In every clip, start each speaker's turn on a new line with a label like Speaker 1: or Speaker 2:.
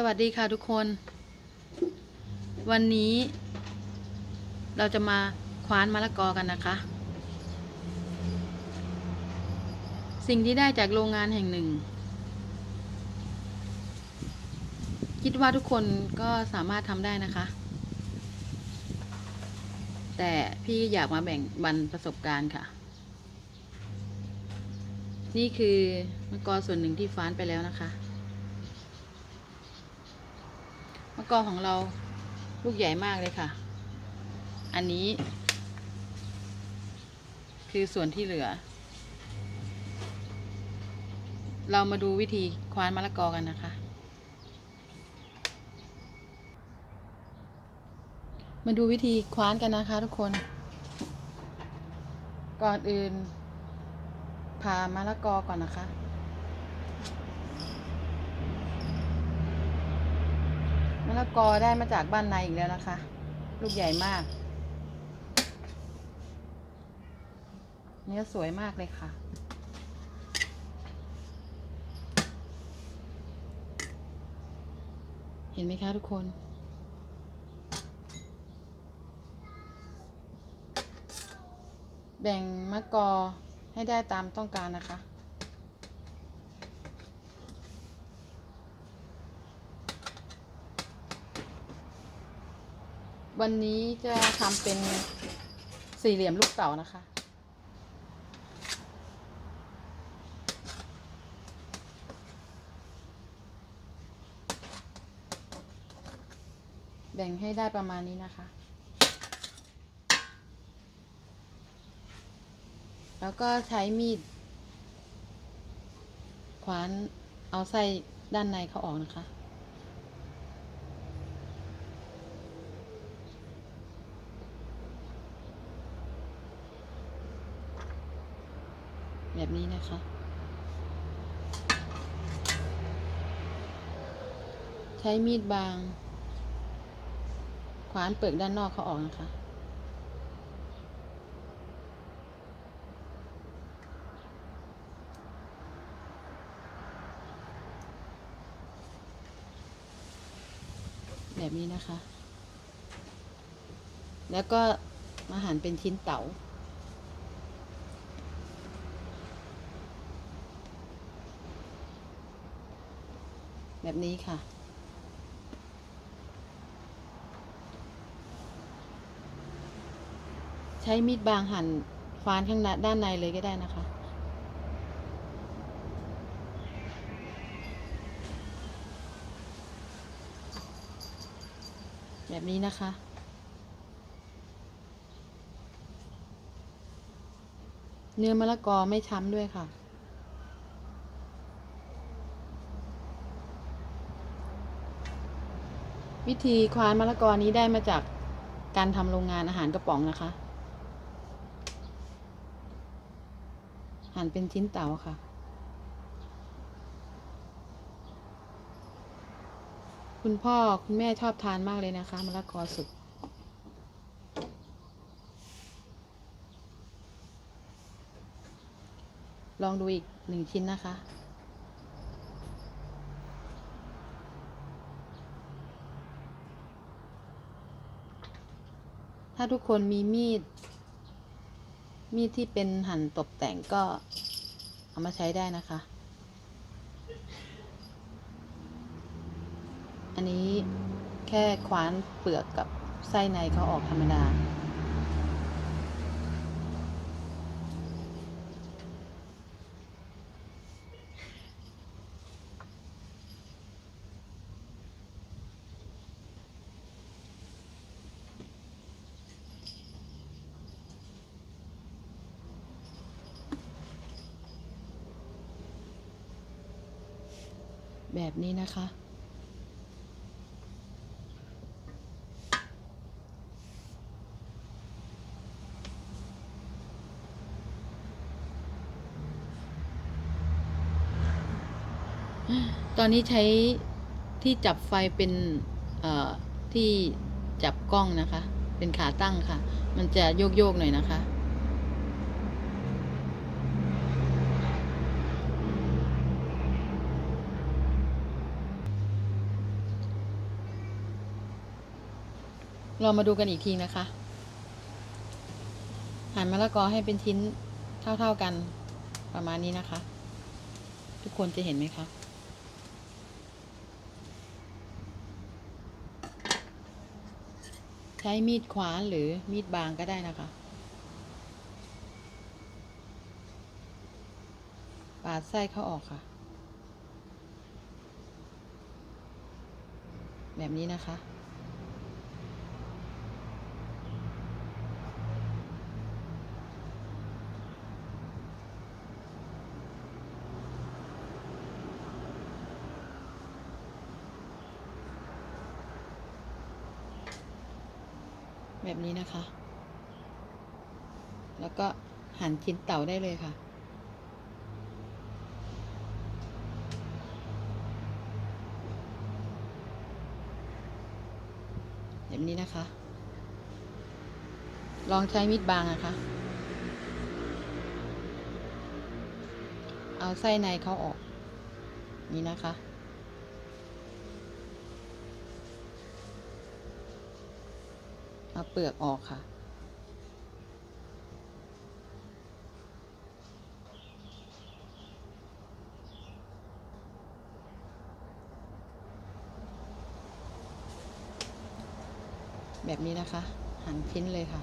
Speaker 1: สวัสดีค่ะทุกคน วันนี้ เราจะมาคว้านมะละกอกันนะคะ สิ่งที่ได้จากโรงงานแห่งหนึ่ง คิดว่าทุกคนก็สามารถทำได้นะคะ แต่พี่อยากมาแบ่งบันประสบการณ์ค่ะ นี่คือมะกอส่วนหนึ่งที่ฟ้านไปแล้วนะคะ มะ กอของเราลูกใหญ่มากเลยค่ะ อันนี้ คือส่วนที่เหลือ เรามาดูวิธีคว้านมะละกอกันนะคะ มาดูวิธีคว้านกันนะคะทุกคน ก่อนอื่นผ่ามะละกอก่อนนะคะ มะละกอได้มาจากบ้านในอีกแล้วนะคะ ลูกใหญ่มาก เนื้อสวยมากเลยค่ะ เห็นไหมคะทุกคนแบ่งมะกอให้ได้ตามต้องการนะคะ วันนี้จะทำเป็นสี่เหลี่ยมลูกเต๋านะคะ แบ่งให้ได้ประมาณนี้นะคะ แล้วก็ใช้มีดขวานเอาไส้ด้านในเขาออกนะคะ แบบนี้นะคะ ใช้มีดบาง ขวานเปลือกด้านนอกเขาออกนะคะ แบบนี้นะคะ แล้วก็มาหั่นเป็นชิ้นเต๋า แบบนี้ค่ะ ใช้มีดบางหั่นฟานข้างด้านในเลยก็ได้นะคะแบบนี้นะคะ เนื้อมะละกอไม่ช้ำด้วยค่ะ วิธีควานมะละกอนี้ได้มาจากการทำโรงงานอาหารกระป๋องนะคะ หั่นเป็นชิ้นเต๋าค่ะ คุณพ่อคุณแม่ชอบทานมากเลยนะคะมะละกอสุกลองดูอีกหนึ่งชิ้นนะคะ ถ้าทุกคนมีมีด มีดที่เป็นหั่นตกแต่งก็เอามาใช้ได้นะคะ อันนี้แค่คว้านเปลือกกับไส้ในเขาออกธรรมดา แบบนี้นะคะ ตอนนี้ใช้ที่จับไฟเป็นที่จับกล้องนะคะ เป็นขาตั้งค่ะ มันจะโยกๆหน่อยนะคะ เรามาดูกันอีกทีนะคะหั่นมะละกอให้เป็นชิ้นเท่าๆกันประมาณนี้นะคะ ทุกคนจะเห็นไหมคะใช้มีดขวานหรือมีดบางก็ได้นะคะ ปาดไส้เข้าออกค่ะ แบบนี้นะคะ แบบนี้นะคะ แล้วก็หั่นชิ้นเต่าได้เลยค่ะ แบบนี้นะคะ ลองใช้มีดบางนะคะ เอาไส้ในเขาออก นี่นะคะ เอาเปลือกออกค่ะ แบบนี้นะคะ หั่นชิ้นเลยค่ะ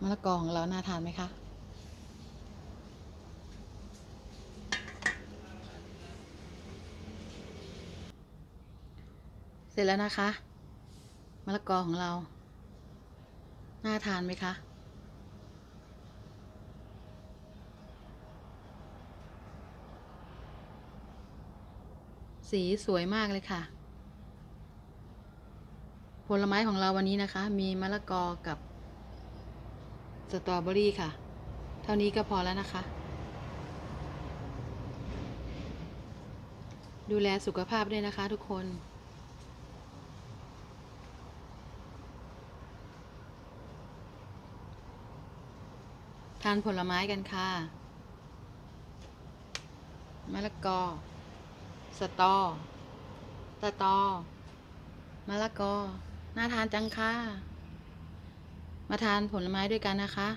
Speaker 1: มะละกอของเราน่าทานไหมคะ เสร็จแล้วนะคะมะละกอของเรา น่าทานไหมคะ สีสวยมากเลยค่ะ ผลไม้ของเราวันนี้นะคะ มีมะละกอกับสตรอเบอรี่ค่ะ เท่านี้ก็พอแล้วนะคะ ดูแลสุขภาพด้วยนะคะทุกคน ทานผลไม้กันค่ะ มะละกอ สตอ สตอ มะละกอ น่าทานจังค่ะ มาทานผลไม้ด้วยกันนะคะ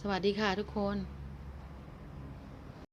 Speaker 1: สวัสดีค่ะทุกคน